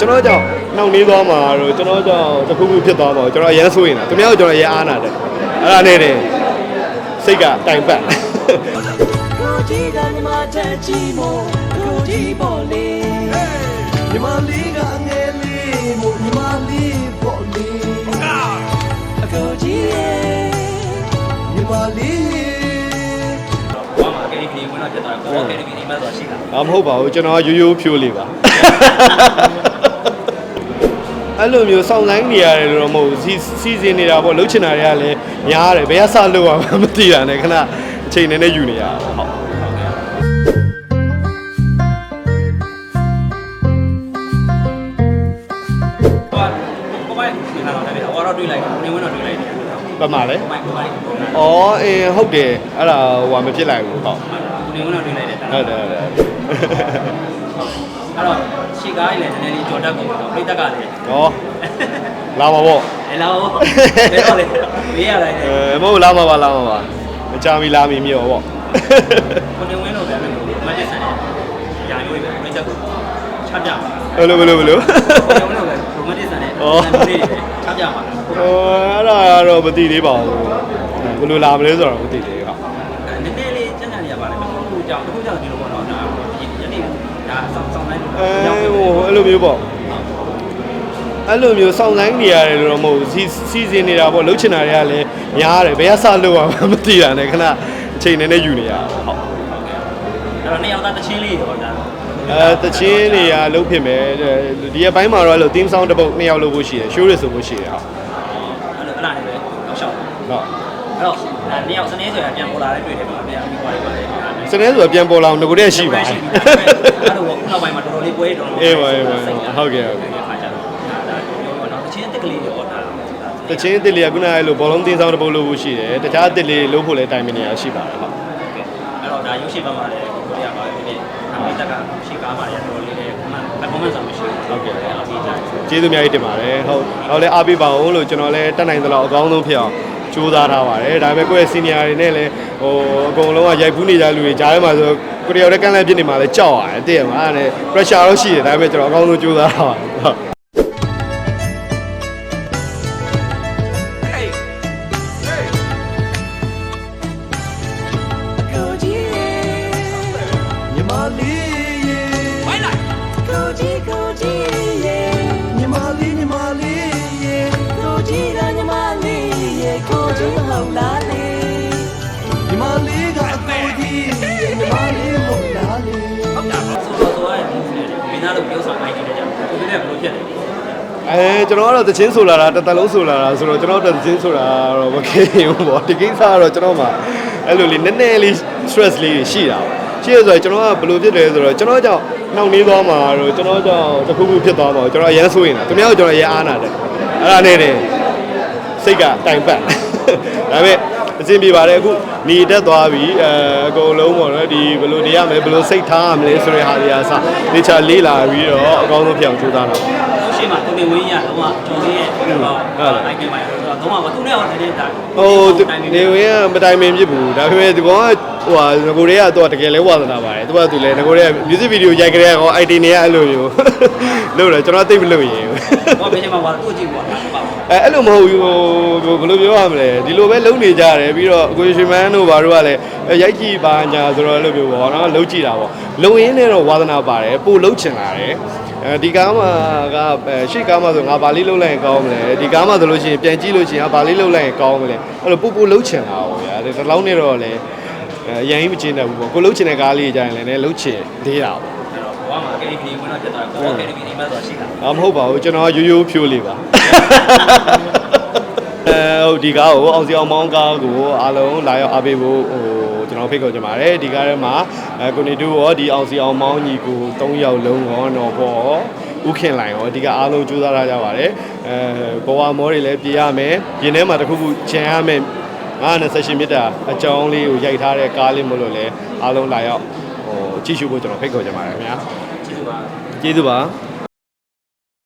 ကျွန်တော်ကြောင့်နှောင့်နှေးသွားမှာတော့ကျွန်တော်ကြောင့်တစ်ခုခုဖြစ်သွားမှာကျွန်တော်အရန်ဆိုးရင်တာသူများကကျွန်တော်အရန်အားနာတယ်အဲ့ဒါနဲ့နဲ့စိတ်ကတိုင်ပတ်ကိုကြီးကညီမချက်ချီမို့ကိုကြီးပေါ်လေညီမလေးကငယ်လေးမို့ညီမလေးပေါ်လေအကိုကြီးရဲ့ညီမလေးဘာမှကဲဒီဝင်တော့ပြတ်သွားတော့ကဲဒီဒီမှတော့ရှိတာအာမဟုတ်ပါဘူးကျွန်တော်ကရိုးရိုးဖြိုးလေးပါ အဲ့လိုမျိုးစောင့်ဆိုင်နေရတယ်လို့တော့မဟုတ်ဘူးစီစီစဉ်နေတာပေါ့လှုပ်ချင်တာတွေကလည်းများတယ်ဘယ်ကစလှုပ်ရမှာမသိတာနဲ့ခဏအချိန်နဲ့နဲ့ယူနေရတာဟုတ်ဘာကိုမိုက်နေတာတော့တယ်ဟောတော့တွေးလိုက်နေဝင်တော့တွေးလိုက်တယ်ပတ်မှာလဲကိုမိုက်ကိုမိုက်ကိုဩအင်းဟုတ်တယ်အဲ့ဒါဟိုမဖြစ်လိုက်ဘူးဟုတ်နေဝင်တော့တွေးလိုက်တယ်ဟုတ်တယ်ဟုတ်တယ်အဲ့တော့ ရှီကားကြီးလည်းနည်းနည်းလေးကြော်တတ်ကုန်တော့ပြိတက်ကလည်းဟောလာပါပေါ့အဲလောက်ဘယ်တော့လဲမေးရတိုင်းအဲမဟုတ်လာမှာပါလာမှာပါမကြမီလာမီမြော်ပေါ့ကိုနေဝင်တော့ပဲမတ်တက်ဆန်ရာရွေးပဲပြိတက်ကိုချပြပါဘယ်လိုဘယ်လိုဘယ်လိုကိုနေဝင်တော့ပဲမတ်တက်ဆန်နဲ့ချပြပါဟိုအဲ့ဒါကတော့မသိသေးပါဘူးဘယ်လိုလာမလဲဆိုတော့မသိသေးဘူးဟုတ်နည်းနည်းလေးကျန်နေရပါလေတစ်ခုကြောင့်တစ်ခုကြောင့်ဒီလိုပေါ့နော်ဒါယနေ့ဒါစောင်းစောင်းတိုင်းအဲဟိုအဲ့ လိုမျိုးပေါ့အဲ့လိုမျိုးစောင့်ဆိုင်နေရတယ်လို့တော့မဟုတ်ဘူးစီစီစဉ်နေတာပေါ့လှုပ်ချင်တာတွေကလည်းများတယ်ဘယ်ကစလှုပ်ရမှာမသိတာနဲ့ခဏအချိန်နဲ့နဲ့ယူနေရတာဟုတ်အဲ့တော့နှစ်ယောက်သားတချင်းလေးရောဒါအဲတချင်းတွေကလှုပ်ဖြစ်မယ်ဒီအပိုင်းမှာတော့အဲ့လို team sound တစ်ပုတ်နှစ်ယောက်လှုပ်ဖို့ရှိတယ် show ရဆိုဖို့ရှိတယ်ဟုတ်အဲ့လိုအဲ့လားနေပဲတော့ရှောက်ဟုတ်အဲ့တော့ဒါနှစ်ယောက်စနေဆိုရင်ပြန်ပေါ်လာတဲ့တွေ့တယ်ပါဗျာပြီးသွားတယ်ပါလေစနေဆိုပြန်ပေါ်လာအောင်ငကိုတည်းရှိပါအဲ့လိုခုနောက်ပိုင်းမှာတော်တော်လေး ပွဲတော်တော်အေးပါအေးပါဟုတ်ကဲ့ဟုတ်ကဲ့ခါကြတော့ဒါပြောတော့တချင်းတက်ကလေးရောဒါတချင်းအစ်စ်လေးကခုနကအဲ့လိုဘောလုံးတင်းဆောင်တစ်ပုတ်လို့ရှိတယ်တခြားအစ်စ်လေးလို့ဖို့လည်းတိုင်မနေရရှိပါတယ်ဟုတ်အဲ့တော့ဒါရုပ်ရှင်ဘက်မှာလည်းကိုရပါပြီဒီအမေတက်ကရှေ့ကားမှာရတော်လေးလည်းမှန်ပကွန်မန့်ဆောင်မရှိဘူးဟုတ်ကဲ့အပြီးကြတယ်ကျေးဇူးအများကြီးတင်ပါတယ်ဟုတ်တော့လည်းအားပေးပါအောင်လို့ကျွန်တော်လည်းတက်နိုင်သလောက်အကောင်းဆုံးဖြစ်အောင် ကြိုးစားထားပါတယ်ဒါပေမဲ့ကိုယ့်ရဲ့ senior တွေနဲ့လည်းဟိုအကုန်လုံးကရိုက်ကူးနေကြလူတွေကြားထဲမှာဆိုကိုရီးယားတဲ့ကန့်လန့်ဖြစ်နေမှာလည်းကြောက်ရတယ်တည့်ရမှာအဲ့ဒါနဲ့ pressure တော့ရှိတယ်ဒါပေမဲ့ကျွန်တော်အကောင်းဆုံးကြိုးစားထားပါတယ်ဟုတ်ကိုကြီးရဲ့ညီမလေး အဲကျွန်တော်ကတော့တချင်းဆိုလာတာတစ်သက်လုံးဆိုလာတာဆိုတော့ကျွန်တော်တို့တချင်းဆိုတာတော့မခေဘူးပေါ့ဒီကိစ္စကတော့ကျွန်တော်မှအဲ့လိုလေးနည်းနည်းလေး stress လေးရှိတာပေါ့ရှိရဆိုတော့ကျွန်တော်ကဘယ်လိုဖြစ်တယ်ဆိုတော့ကျွန်တော်ကြောင့်နှောင့်နှေးသွားမှာတော့ကျွန်တော်ကြောင့်တစ်ခုခုဖြစ်သွားမှာကျွန်တော်အရန်ဆိုးရင်တာသူများကကျွန်တော်အရန်အားနာတယ်အဲ့ဒါနဲ့နဲ့စိတ်ကတိုင်ပတ်ဒါပေမဲ့အစဉ်ပြေပါတယ်အခုหนีတက်သွားပြီအဲအကုန်လုံးပေါ့နော်ဒီဘယ်လိုနေရမလဲဘယ်လိုစိတ်ထားရမလဲဆိုတဲ့ဟာတွေအားစနေချာလေးလာပြီးတော့အကောင်းဆုံးဖြစ်အောင်ကြိုးစားတာပေါ့ ရှေ့မှာကိုနေဝင်းရတော့ကျော်လေးရဲ့တော့အိုက်ကင်ပါရတော့တော့မသူနဲ့တော့တည်းတာဟိုနေဝင်ကမတိုင်ပင်ဖြစ်ဘူးဒါပေမဲ့ဒီကောင်ကဟိုဟာငကိုတွေကတော့တကယ်လဲဝါသနာပါတယ်သူကသူလဲငကိုတွေက music video ရိုက်ကြတဲ့ကောင် IT တွေကအဲ့လိုမျိုးလို့တယ်ကျွန်တော်သိမလို့ရင်ဘောဘယ်ချိန်မှာပါသူ့ကြည့်ပေါ့ပါအဲအဲ့လိုမဟုတ်ဘူးဟိုဘယ်လိုပြောရမလဲဒီလိုပဲလုံနေကြတယ်ပြီးတော့အကိုရှင်မန်းတို့ဘာတို့ကလည်းရိုက်ကြည့်ပါညာဆိုတော့အဲ့လိုမျိုးပေါ့နော်လုံကြည့်တာပေါ့လုံရင်းနဲ့တော့ဝါသနာပါတယ်ပို့လုံချင်လာတယ် အဲဒီကားမှာကရှေ့ကားမှာဆိုငါဘာလေးလှုပ်လိုက်ရင်ကောင်းမလဲဒီကားမှာဆိုလို့ရှိရင်ပြန်ကြည့်လို့ရှိရင်ဘာလေးလှုပ်လိုက်ရင်ကောင်းမလဲအဲ့လိုပို့ပို့လှုပ်ချင်လာပါဗျာဒီလောက်နဲ့တော့လည်းအရင်မကျင်းတတ်ဘူးပေါ့ကိုလှုပ်ချင်တဲ့ကားလေးကြရင်လည်းလှုပ်ချင်သေးတာပေါ့အဲ့တော့ဘောမှာကဲဒီဝင်တော့ပြတ်သွားတော့ကဲဒီဒီမှတော့ရှိတာအာမဟုတ်ပါဘူးကျွန်တော်ရိုးရိုးဖြိုးလေးပါအဲဟုတ်ဒီကားကိုအောင်စီအောင်မောင်းကားကိုအားလုံးလာရောက်အားပေးဖို့ဟို ကျွန်တော်ဖိတ်ခေါ်ချင်ပါတယ်ဒီကားထဲမှာအဲကိုနေတူရောဒီအောင်စီအောင်မောင်းညီကို၃ယောက်လုံးရောတော့ပေါ့ဥခင်လိုင်ရောအဓိကအားလုံးကြိုးစားထားကြပါတယ်အဲဘဝမောတွေလည်းပြင်ရမယ်ပြင်ထဲမှာတစ်ခုခုချင်ရမယ်98မြစ်တာအကြောင်းလေးကိုရိုက်ထားတဲ့ကားလေးမလို့လဲအားလုံးလာရောက်ဟိုကြည့်ရှုဖို့ကျွန်တော်ဖိတ်ခေါ်ချင်ပါတယ်ခင်ဗျာကျေးဇူးပါကျေးဇူးပါ